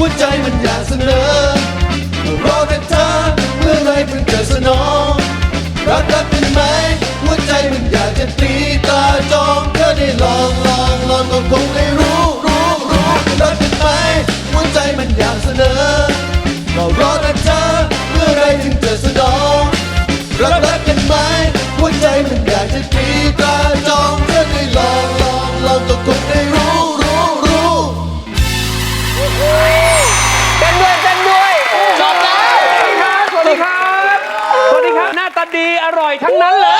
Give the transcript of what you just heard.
ัวใจมันอยากเสนอรอแต่เธอเมื่อไรเพิ่งจะสนองรักรักกันไหม หัวใจมันอยากจะตีตาจองเธอได้ลองลองลองก็คงได้รู้รู้รู้รักกันไหม หัวใจมันอยากเสนอก็รอแต่เธอเมื่อไรถึงจะสนองรักรักกันไหม หัวใจมันอยากจะตีตาจองเธอได้ลองลองลองก็คงได้ ดีอร่อยทั้งนั้นเลย